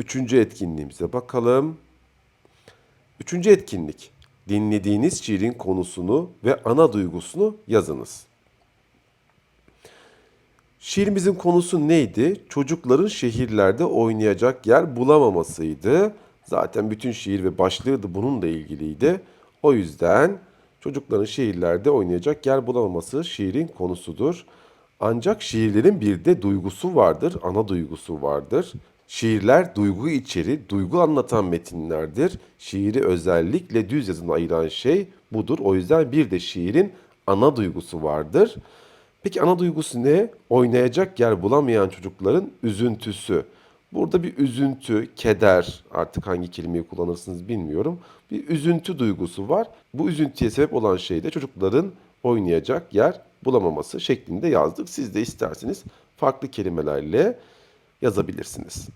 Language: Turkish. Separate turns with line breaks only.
Üçüncü etkinliğimize bakalım. Üçüncü etkinlik. Dinlediğiniz şiirin konusunu ve ana duygusunu yazınız. Şiirimizin konusu neydi? Çocukların şehirlerde oynayacak yer bulamamasıydı. Zaten bütün şiir ve başlığı da bununla ilgiliydi. O yüzden çocukların şehirlerde oynayacak yer bulamaması şiirin konusudur. Ancak şiirlerin bir de duygusu vardır, ana duygusu vardır. Şiirler duygu içeri, duygu anlatan metinlerdir. Şiiri özellikle düz yazını ayıran şey budur. O yüzden bir de şiirin ana duygusu vardır. Peki ana duygusu ne? Oynayacak yer bulamayan çocukların üzüntüsü. Burada bir üzüntü, keder, artık hangi kelimeyi kullanırsınız bilmiyorum. Bir üzüntü duygusu var. Bu üzüntüye sebep olan şey de çocukların oynayacak yer bulamaması şeklinde yazdık. Siz de isterseniz farklı kelimelerle yazabilirsiniz.